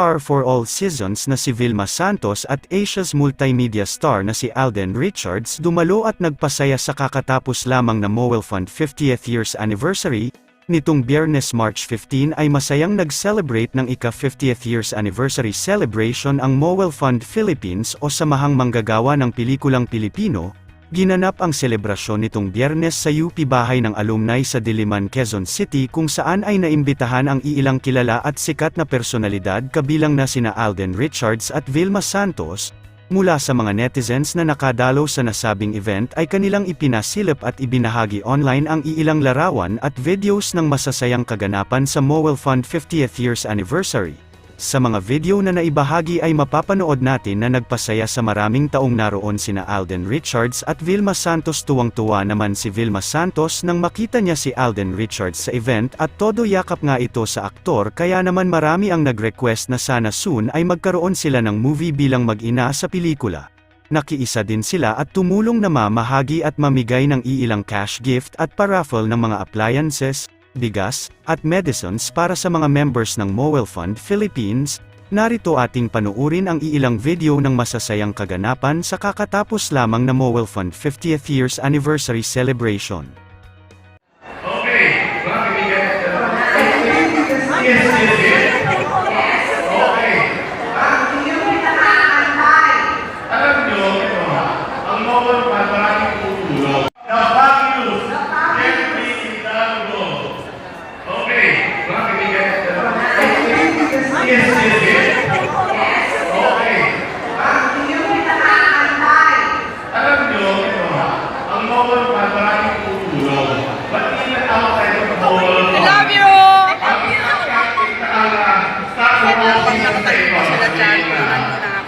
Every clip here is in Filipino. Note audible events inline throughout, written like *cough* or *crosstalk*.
star for all seasons na si Vilma Santos at Asia's multimedia star na si Alden Richards dumalo at nagpasaya sa kakatapos lamang na Mowel Fund 50th years anniversary, nitong Biyernes March 15 ay masayang nag-celebrate ng ika-50th years anniversary celebration ang Mowel Fund Philippines o Samahang Manggagawa ng Pelikulang Pilipino, Ginanap ang selebrasyon nitong biyernes sa UP Bahay ng Alumni sa Diliman, Quezon City kung saan ay naimbitahan ang iilang kilala at sikat na personalidad kabilang na sina Alden Richards at Vilma Santos. Mula sa mga netizens na nakadalaw sa nasabing event ay kanilang ipinasilip at ibinahagi online ang iilang larawan at videos ng masasayang kaganapan sa Mowel Fund 50th years anniversary. Sa mga video na naibahagi ay mapapanood natin na nagpasaya sa maraming taong naroon sina Alden Richards at Vilma Santos tuwang-tuwa naman si Vilma Santos nang makita niya si Alden Richards sa event at todo yakap nga ito sa aktor kaya naman marami ang nag-request na sana soon ay magkaroon sila ng movie bilang mag-ina sa pelikula. Nakiisa din sila at tumulong na mamahagi at mamigay ng iilang cash gift at paraffle ng mga appliances, bigas, at medicines para sa mga members ng Mowel Fund Philippines, narito ating panuurin ang iilang video ng masasayang kaganapan sa kakatapos lamang na Mowel Fund 50th years anniversary celebration. Okay, Yes, yes, yes. Okay. Alam nyo, ito ha, ang mawal pa, maraming tutulong. The values, every Hidalgo. Okay, bakit hindi ka Yes, yes, yes. Okay. Alam nyo, ito ha, ang mawal pa, maraming tutulong. But even outside of the mawal, I love you! ang ikakakit na ang start of all ng table.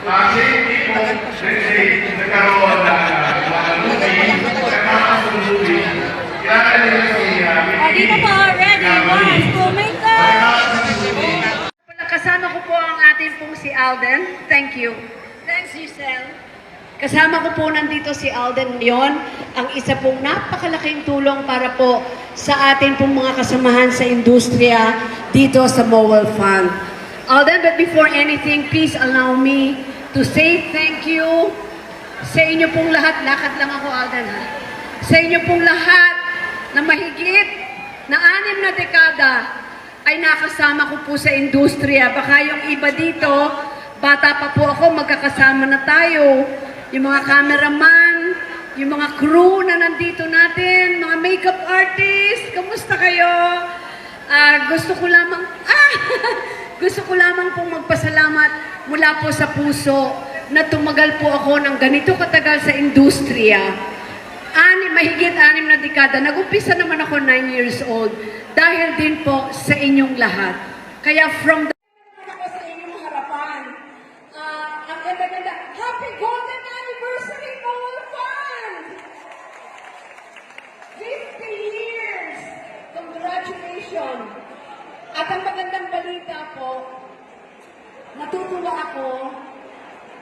Kasi hindi po, let's say, nagkaroon na mga movie, nakakasululi, kailangan nila siya. O, dito po, ready, one, two, makeup! Kasama ko po ang ating pong si Alden. Thank you. Thanks, Giselle. Kasama ko po nandito si Alden ngayon, ang isa pong napakalaking tulong para po sa atin pong mga kasamahan sa industriya dito sa Mowel Fund. Alden, but before anything, please allow me to say thank you sa inyo pong lahat. Lakad lang ako, Alden, ha? Sa inyo pong lahat na mahigit na anim na dekada ay nakasama ko po sa industriya. Baka yung iba dito, bata pa po ako, magkakasama na tayo. Yung mga cameraman, yung mga crew na nandito natin, mga makeup artist, kamusta kayo? Ah, gusto ko lamang, *laughs* ah, gusto ko lamang pong magpasalamat mula po sa puso na tumagal po ako ng ganito katagal sa industriya. Ani, mahigit anim na dekada. Nag-umpisa naman ako 9 years old dahil din po sa inyong lahat. Kaya from the... Ako sa inyong harapan. Ah, ang ganda-ganda. Happy Golden Anniversary, Paul Fund! 50 years! Congratulations! At ang magandang balita po, natutuwa ako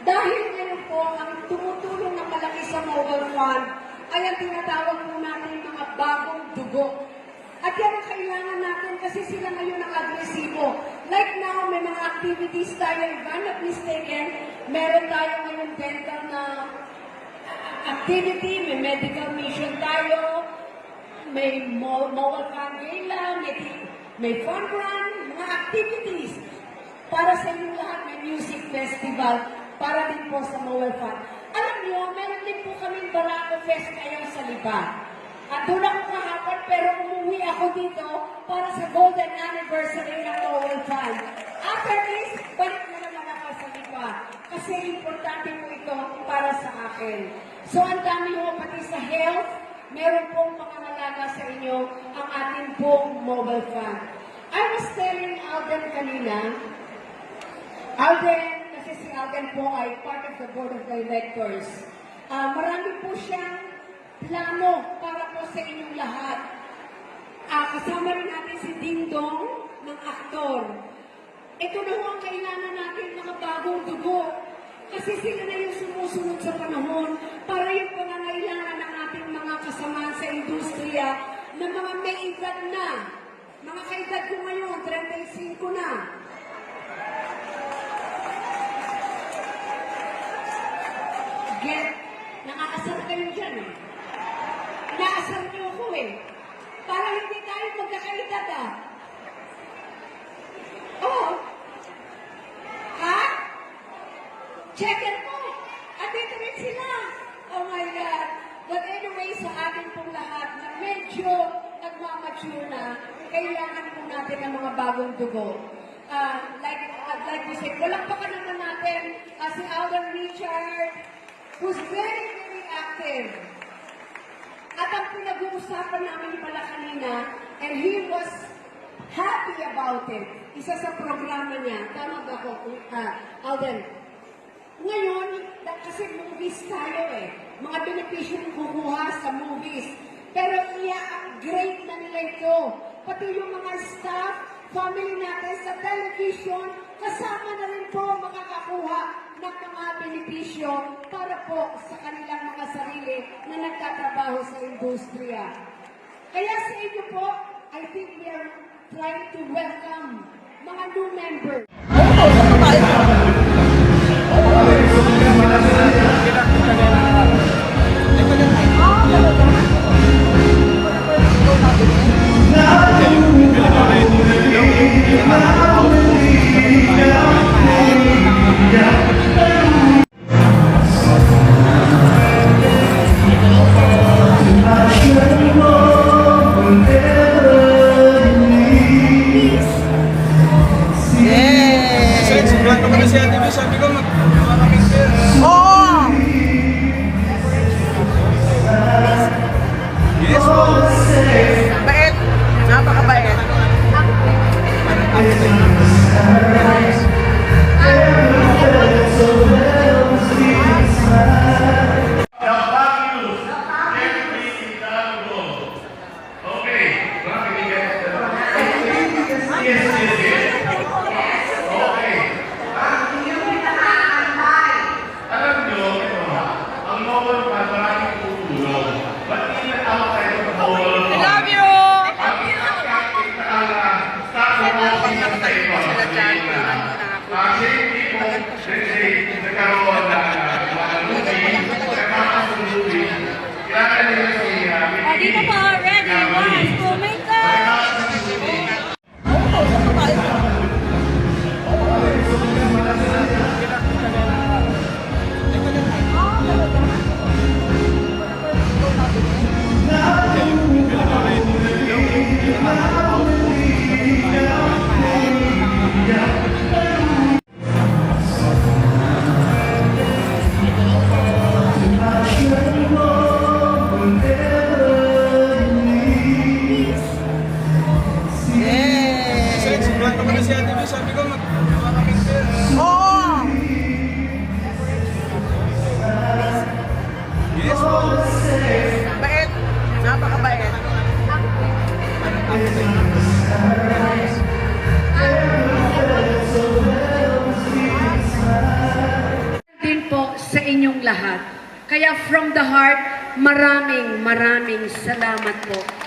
dahil ngayon po ang tumutulong ng malaki sa mobile fund ay ang tinatawag po natin mga bagong dugo. At yan ang kailangan natin kasi sila ngayon ang agresibo. Like now, may mga activities tayo, if I'm not mistaken, meron tayo ngayon dental na activity, may medical mission tayo, may mo- mobile fund gala, may, may fun run, mga activities. Para sa inyo lahat, may music festival para din po sa mobile fund. Alam niyo, meron din po kaming Barako Fest ngayon sa Liba. At doon ako kahapon, pero umuwi ako dito para sa golden anniversary ng mobile fund. After this, balik na naman ako sa Liba. Kasi importante po ito para sa akin. So, ang dami ho, pati sa health, meron pong pangangalaga sa inyo ang ating pong mobile fund. I was telling Alden kanina, Alden, kasi si Alden po ay part of the board of directors. Ah, marami po siyang plano para po sa inyong lahat. Ah, kasama rin natin si Ding Dong ng aktor. Ito na ho ang kailangan natin mga bagong dugo kasi sila na yung sumusunod sa panahon para yung pangangailangan ng ating mga kasama sa industriya na mga may edad na. Mga kaedad ko ngayon, 35 na. Get? Nakakasar kayo dyan eh. Naasar niyo ako eh. Para hindi tayo magkakaedad ah. Oh. Checker mo. At dito rin sila. Oh my God. But anyway, sa atin pong lahat na medyo nagmamature na, kailangan po natin ng mga bagong dugo. Ah, like, uh, like we said, walang pa naman natin ah, si Alden Richard, who's very, very active. At ang pinag-uusapan namin pala kanina, and he was happy about it. Isa sa programa niya, tama ba ako, uh, Alden? Ngayon, kasi movies tayo eh. Mga benepisyo yung kukuha sa movies. Pero i-upgrade na nila ito. Pati yung mga staff, family natin sa television, kasama na rin po makakakuha ng mga benepisyo para po sa kanilang mga sarili na nagtatrabaho sa industriya. Kaya sa inyo po, I think we are trying to welcome mga new members. Yes, yes, din po sa inyong lahat. Kaya from the heart, maraming maraming salamat po.